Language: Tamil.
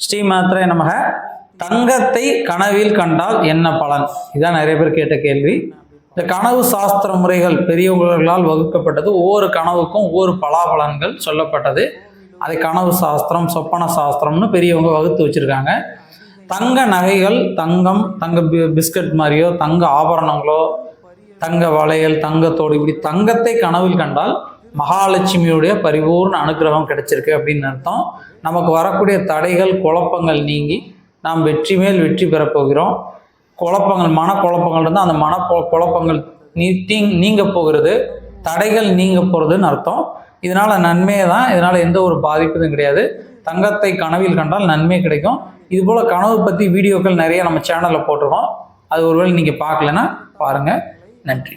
ஸ்ரீ மாத்திரை நமக. தங்கத்தை கனவில் கண்டால் என்ன பலன்? இதான் நிறைய பேர் கேட்ட கேள்வி. இந்த கனவு சாஸ்திர முறைகள் பெரியவர்களால் வகுக்கப்பட்டது. ஒவ்வொரு கனவுக்கும் ஒவ்வொரு பலாபலன்கள் சொல்லப்பட்டது. அதை கனவு சாஸ்திரம் சொப்பன சாஸ்திரம்னு பெரியவங்க வகுத்து வச்சுருக்காங்க. தங்க நகைகள் தங்கம் தங்க பிஸ்கட் மாதிரியோ தங்க ஆபரணங்களோ தங்க வளையல் தங்கத்தோடு இப்படி தங்கத்தை கனவில் கண்டால் மகாலட்சுமியுடைய பரிபூர்ண அனுக்கிரகம் கிடைச்சிருக்கு அப்படின்னு அர்த்தம். நமக்கு வரக்கூடிய தடைகள் குழப்பங்கள் நீங்கி நாம் வெற்றி மேல் வெற்றி பெற போகிறோம். குழப்பங்கள் மன குழப்பங்கள் இருந்தால் அந்த மன குழப்பங்கள் நீ தீங் நீங்க போகிறது தடைகள் நீங்க போகிறதுன்னு அர்த்தம். இதனால் நன்மையே தான் இதனால் எந்த ஒரு பாதிப்பும் கிடையாது. தங்கத்தை கனவில் கண்டால் நன்மை கிடைக்கும். இதுபோல் கனவு பற்றி வீடியோக்கள் நிறைய நம்ம சேனலில் போட்டிருக்கோம். அது ஒருவேளை நீங்கள் பார்க்கலன்னா பாருங்கள் நன்றி.